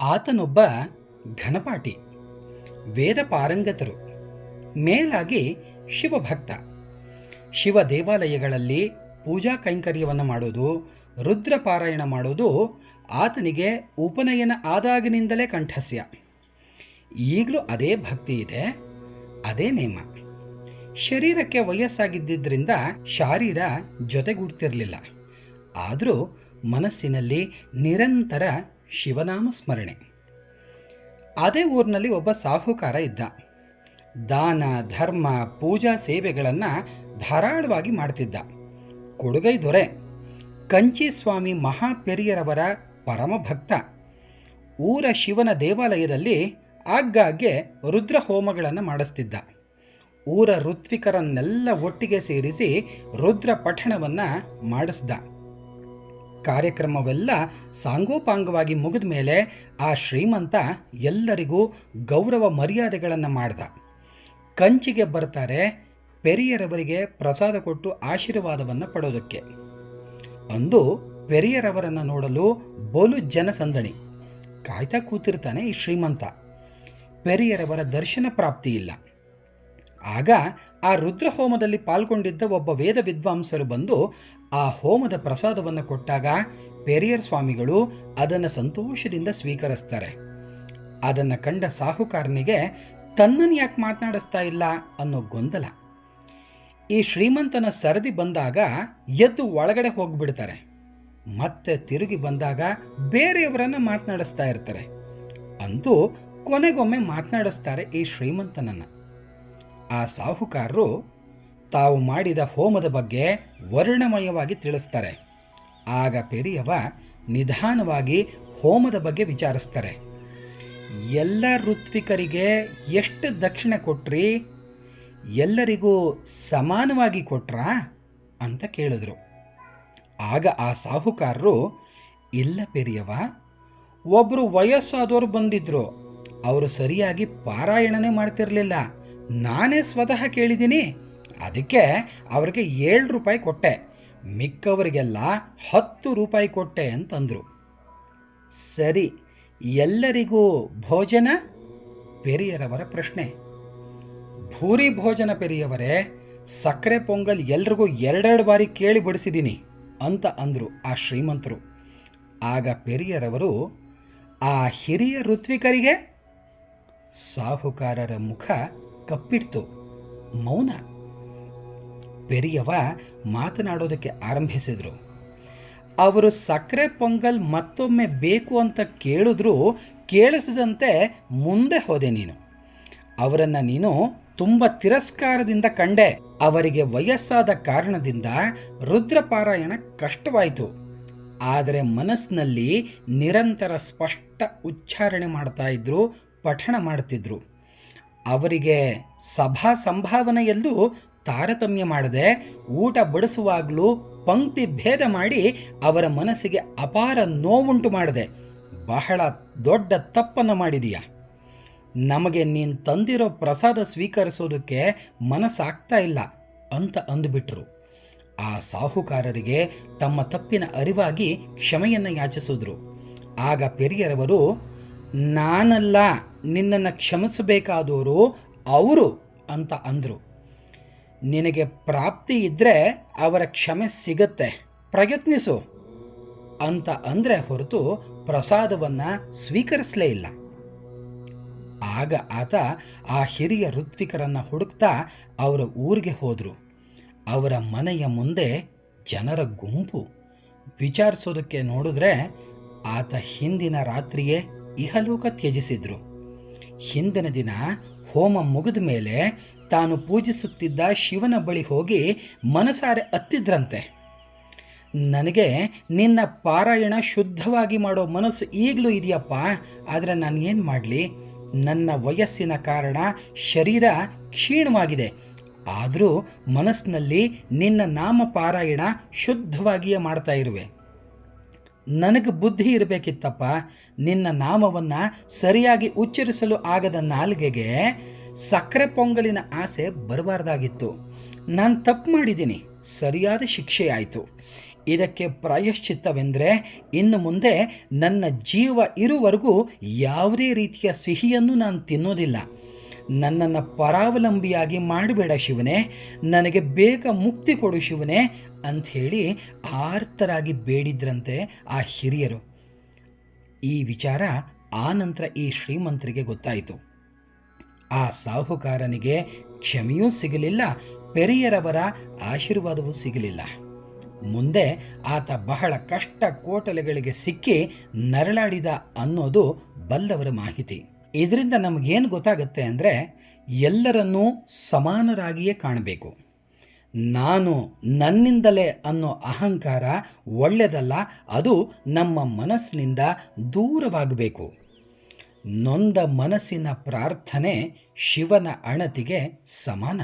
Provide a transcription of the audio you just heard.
ಆತನೊಬ್ಬ ಘನಪಾಠಿ ವೇದ ಪಾರಂಗತರು ಮೇಲಾಗಿ ಶಿವಭಕ್ತ. ಶಿವ ದೇವಾಲಯಗಳಲ್ಲಿ ಪೂಜಾ ಕೈಂಕರ್ಯವನ್ನು ಮಾಡೋದು ರುದ್ರ ಪಾರಾಯಣ ಮಾಡೋದು ಆತನಿಗೆ ಉಪನಯನ ಆದಾಗಿನಿಂದಲೇ ಕಂಠಸ್ಯ. ಈಗಲೂ ಅದೇ ಭಕ್ತಿ ಇದೆ, ಅದೇ ನೇಮ. ಶರೀರಕ್ಕೆ ವಯಸ್ಸಾಗಿದ್ದರಿಂದ ಶಾರೀರ ಜೊತೆಗೂಡ್ತಿರಲಿಲ್ಲ. ಆದರೂ ಮನಸ್ಸಿನಲ್ಲಿ ನಿರಂತರ ಶಿವನಾಮ ಸ್ಮರಣೆ. ಅದೇ ಊರಿನಲ್ಲಿ ಒಬ್ಬ ಸಾಹುಕಾರ ಇದ್ದ. ದಾನ, ಧರ್ಮ, ಪೂಜಾ ಸೇವೆಗಳನ್ನು ಧಾರಾಳವಾಗಿ ಮಾಡ್ತಿದ್ದ. ಕೊಡುಗೈ ದೊರೆ ಕಂಚಿ ಸ್ವಾಮಿ ಮಹಾಪೆರಿಯರವರ ಪರಮ ಭಕ್ತ. ಊರ ಶಿವನ ದೇವಾಲಯದಲ್ಲಿ ಆಗಾಗ್ಗೆ ರುದ್ರ ಹೋಮಗಳನ್ನು ಮಾಡಿಸ್ತಿದ್ದ. ಊರ ಋತ್ವಿಕರನ್ನೆಲ್ಲ ಒಟ್ಟಿಗೆ ಸೇರಿಸಿ ರುದ್ರ ಪಠಣವನ್ನು ಮಾಡಿಸ್ದ. ಕಾರ್ಯಕ್ರಮವೆಲ್ಲ ಸಾಂಗೋಪಾಂಗವಾಗಿ ಮುಗಿದ ಮೇಲೆ ಆ ಶ್ರೀಮಂತ ಎಲ್ಲರಿಗೂ ಗೌರವ ಮರ್ಯಾದೆಗಳನ್ನು ಮಾಡ್ದ. ಕಂಚಿಗೆ ಬರ್ತಾರೆ, ಪೆರಿಯರವರಿಗೆ ಪ್ರಸಾದ ಕೊಟ್ಟು ಆಶೀರ್ವಾದವನ್ನು ಪಡೋದಕ್ಕೆ. ಅಂದು ಪೆರಿಯರವರನ್ನು ನೋಡಲು ಬೋಲು ಜನಸಂದಣಿ. ಕಾಯ್ತಾ ಕೂತಿರ್ತಾನೆ ಈ ಶ್ರೀಮಂತ. ಪೆರಿಯರವರ ದರ್ಶನ ಪ್ರಾಪ್ತಿ ಇಲ್ಲ ಆಗ ಆ ರುದ್ರ ಹೋಮದಲ್ಲಿ ಪಾಲ್ಗೊಂಡಿದ್ದ ಒಬ್ಬ ವೇದ ವಿದ್ವಾಂಸರು ಬಂದು ಆ ಹೋಮದ ಪ್ರಸಾದವನ್ನು ಕೊಟ್ಟಾಗ ಪೆರಿಯರ್ ಸ್ವಾಮಿಗಳು ಅದನ್ನು ಸಂತೋಷದಿಂದ ಸ್ವೀಕರಿಸ್ತಾರೆ. ಅದನ್ನು ಕಂಡ ಸಾಹುಕಾರನಿಗೆ ತನ್ನನ್ನು ಯಾಕೆ ಮಾತನಾಡಿಸ್ತಾ ಇಲ್ಲ? ಅನ್ನೋ ಗೊಂದಲ. ಈ ಶ್ರೀಮಂತನ ಸರದಿ ಬಂದಾಗ ಎದ್ದು ಒಳಗಡೆ ಹೋಗ್ಬಿಡ್ತಾರೆ. ಮತ್ತೆ ತಿರುಗಿ ಬಂದಾಗ ಬೇರೆಯವರನ್ನ ಮಾತನಾಡಿಸ್ತಾ ಇರ್ತಾರೆ. ಅಂತೂ ಕೊನೆಗೊಮ್ಮೆ ಮಾತನಾಡಿಸ್ತಾರೆ ಈ ಶ್ರೀಮಂತನನ್ನು. ಆ ಸಾಹುಕಾರರು ತಾವು ಮಾಡಿದ ಹೋಮದ ಬಗ್ಗೆ ವರ್ಣಮಯವಾಗಿ ತಿಳಿಸ್ತಾರೆ. ಆಗ ಪೆರಿಯವ ನಿಧಾನವಾಗಿ ಹೋಮದ ಬಗ್ಗೆ ವಿಚಾರಿಸ್ತಾರೆ. ಎಲ್ಲ ಋತ್ವಿಕರಿಗೆ ಎಷ್ಟು ದಕ್ಷಿಣ ಕೊಟ್ರಿ? ಎಲ್ಲರಿಗೂ ಸಮಾನವಾಗಿ ಕೊಟ್ರಾ? ಅಂತ ಕೇಳಿದ್ರು. ಆಗ ಆ ಸಾಹುಕಾರರು, ಇಲ್ಲ ಪೆರಿಯವ ಒಬ್ಬರು ವಯಸ್ಸಾದವರು ಬಂದಿದ್ರು. ಅವರು ಸರಿಯಾಗಿ ಪಾರಾಯಣನೇ ಮಾಡ್ತಿರಲಿಲ್ಲ. ನಾನೇ ಸ್ವತಃ ಕೇಳಿದ್ದೀನಿ. ಅದಕ್ಕೆ ಅವ್ರಿಗೆ ಏಳು ರೂಪಾಯಿ ಕೊಟ್ಟೆ. ಮಿಕ್ಕವರಿಗೆಲ್ಲ ಹತ್ತು ರೂಪಾಯಿ ಕೊಟ್ಟೆ ಅಂತಂದರು. ಸರಿ, ಎಲ್ಲರಿಗೂ ಭೋಜನ? ಪೆರಿಯರವರ ಪ್ರಶ್ನೆ. ಭೂರಿ ಭೋಜನ ಪೆರಿಯವರೇ, ಸಕ್ಕರೆ ಪೊಂಗಲ್ ಎಲ್ರಿಗೂ ಎರಡೆರಡು ಬಾರಿ ಕೇಳಿ ಬಡಿಸಿದ್ದೀನಿ ಅಂತ ಅಂದರು ಆ ಶ್ರೀಮಂತರು. ಆಗ ಪೆರಿಯರವರು, ಆ ಹಿರಿಯ ಋತ್ವಿಕರಿಗೆ? ಸಾಹುಕಾರರ ಮುಖ ಕಪ್ಪಿಡ್ತು. ಮೌನ. ಪೆರಿಯವ ಮಾತನಾಡೋದಕ್ಕೆ ಆರಂಭಿಸಿದರು. ಅವರು ಸಕ್ಕರೆ ಪೊಂಗಲ್ ಮತ್ತೊಮ್ಮೆ ಬೇಕು ಅಂತ ಕೇಳಿದ್ರು ಕೇಳಿಸದಂತೆ ಮುಂದೆ ಹೋದೆ ನೀನು. ಅವರನ್ನು ನೀನು ತುಂಬ ತಿರಸ್ಕಾರದಿಂದ ಕಂಡೆ. ಅವರಿಗೆ ವಯಸ್ಸಾದ ಕಾರಣದಿಂದ ರುದ್ರಪಾರಾಯಣ ಕಷ್ಟವಾಯಿತು. ಆದರೆ ಮನಸ್ಸಿನಲ್ಲಿ ನಿರಂತರ ಸ್ಪಷ್ಟ ಉಚ್ಚಾರಣೆ ಮಾಡ್ತಾ ಇದ್ರು, ಪಠಣ ಮಾಡ್ತಿದ್ರು. ಅವರಿಗೆ ಸಭಾ ಸಂಭಾವನೆಯಲ್ಲೂ ತಾರತಮ್ಯ ಮಾಡದೆ ಊಟ ಬಡಿಸುವಾಗಲೂ ಪಂಕ್ತಿ ಭೇದ ಮಾಡಿ ಅವರ ಮನಸ್ಸಿಗೆ ಅಪಾರ ನೋವುಂಟು ಮಾಡಿದೆ ಬಹಳ ದೊಡ್ಡ ತಪ್ಪನ್ನು ಮಾಡಿದೀಯಾ? ನಮಗೆ ನೀನು ತಂದಿರೋ ಪ್ರಸಾದ ಸ್ವೀಕರಿಸೋದಕ್ಕೆ ಮನಸ್ಸಾಗ್ತಾ ಇಲ್ಲ ಅಂತ ಅಂದುಬಿಟ್ರು. ಆ ಸಾಹುಕಾರರಿಗೆ ತಮ್ಮ ತಪ್ಪಿನ ಅರಿವಾಗಿ ಕ್ಷಮೆಯನ್ನು ಯಾಚಿಸಿದ್ರು. ಆಗ ಪೆರಿಯರವರು ನಾನಲ್ಲ, ನಿನ್ನನ್ನು ಕ್ಷಮಿಸಬೇಕಾದವರು ಅವರು ಅಂತ ಅಂದರು. ನಿನಗೆ ಪ್ರಾಪ್ತಿ ಇದ್ದರೆ ಅವರ ಕ್ಷಮೆ ಸಿಗತ್ತೆ, ಪ್ರಯತ್ನಿಸು ಅಂತ ಅಂದರೆ ಹೊರತು ಪ್ರಸಾದವನ್ನು ಸ್ವೀಕರಿಸಲೇ ಇಲ್ಲ. ಆಗ ಆತ ಆ ಹಿರಿಯ ಋತ್ವಿಕರನ್ನು ಹುಡುಕ್ತಾ ಅವರ ಊರಿಗೆ ಹೋದರು. ಅವರ ಮನೆಯ ಮುಂದೆ ಜನರ ಗುಂಪು. ವಿಚಾರಿಸೋದಕ್ಕೆ ನೋಡಿದ್ರೆ ಆತ ಹಿಂದಿನ ರಾತ್ರಿಯೇ ಇಹಲೋಕ ತ್ಯಜಿಸಿದ್ರು. ಹಿಂದಿನ ದಿನ ಹೋಮ ಮುಗಿದ ಮೇಲೆ ತಾನು ಪೂಜಿಸುತ್ತಿದ್ದ ಶಿವನ ಬಳಿ ಹೋಗಿ ಮನಸಾರೆ ಅತ್ತಿದ್ರಂತೆ ನನಗೆ ನಿನ್ನ ಪಾರಾಯಣ ಶುದ್ಧವಾಗಿ ಮಾಡೋ ಮನಸ್ಸು ಈಗಲೂ ಇದೆಯಪ್ಪ, ಆದರೆ ನಾನು ಏನು ಮಾಡಲಿ? ನನ್ನ ವಯಸ್ಸಿನ ಕಾರಣ ಶರೀರ ಕ್ಷೀಣವಾಗಿದೆ. ಆದರೂ ಮನಸ್ಸಿನಲ್ಲಿ ನಿನ್ನ ನಾಮ ಪಾರಾಯಣ ಶುದ್ಧವಾಗಿಯೇ ಮಾಡ್ತಾ ಇರುವೆ. ನನಗೆ ಬುದ್ಧಿ ಇರಬೇಕಿತ್ತಪ್ಪ. ನಿನ್ನ ನಾಮವನ್ನು ಸರಿಯಾಗಿ ಉಚ್ಚರಿಸಲು ಆಗದ ನಾಲ್ಗೆಗೆ ಸಕ್ಕರೆ ಪೊಂಗಲಿನ ಆಸೆ ಬರಬಾರ್ದಾಗಿತ್ತು. ನಾನು ತಪ್ಪು ಮಾಡಿದ್ದೀನಿ. ಸರಿಯಾದ ಶಿಕ್ಷೆ ಆಯಿತು. ಇದಕ್ಕೆ ಪ್ರಾಯಶ್ಚಿತ್ತವೆಂದರೆ ಇನ್ನು ಮುಂದೆ ನನ್ನ ಜೀವ ಇರುವವರೆಗೂ ಯಾವುದೇ ರೀತಿಯ ಸಿಹಿಯನ್ನು ನಾನು ತಿನ್ನೋದಿಲ್ಲ. ನನ್ನನ್ನು ಪರಾವಲಂಬಿಯಾಗಿ ಮಾಡಬೇಡ ಶಿವನೇ. ನನಗೆ ಬೇಗ ಮುಕ್ತಿ ಕೊಡು ಶಿವನೇ. ಅಂಥೇಳಿ ಆರ್ತರಾಗಿ ಬೇಡಿದ್ರಂತೆ ಆ ಹಿರಿಯರು. ಈ ವಿಚಾರ ಆ ನಂತರ ಈ ಶ್ರೀಮಂತರಿಗೆ ಗೊತ್ತಾಯಿತು. ಆ ಸಾಹುಕಾರನಿಗೆ ಕ್ಷಮೆಯೂ ಸಿಗಲಿಲ್ಲ, ಪೆರಿಯರವರ ಆಶೀರ್ವಾದವೂ ಸಿಗಲಿಲ್ಲ. ಮುಂದೆ ಆತ ಬಹಳ ಕಷ್ಟ ಕೋಟಲೆಗಳಿಗೆ ಸಿಕ್ಕಿ ನರಳಾಡಿದ ಅನ್ನೋದು ಬಲ್ಲವರ ಮಾಹಿತಿ. ಇದರಿಂದ ನಮಗೇನು ಗೊತ್ತಾಗುತ್ತೆ ಅಂದರೆ ಎಲ್ಲರನ್ನೂ ಸಮಾನರಾಗಿಯೇ ಕಾಣಬೇಕು. ನಾನು ನನ್ನಿಂದಲೇ ಅನ್ನೋ ಅಹಂಕಾರ ಒಳ್ಳೆಯದಲ್ಲ ಅದು ನಮ್ಮ ಮನಸ್ಸಿನಿಂದ ದೂರವಾಗಬೇಕು. ನೊಂದ ಮನಸ್ಸಿನ ಪ್ರಾರ್ಥನೆ ಶಿವನ ಅಣತಿಗೆ ಸಮಾನ.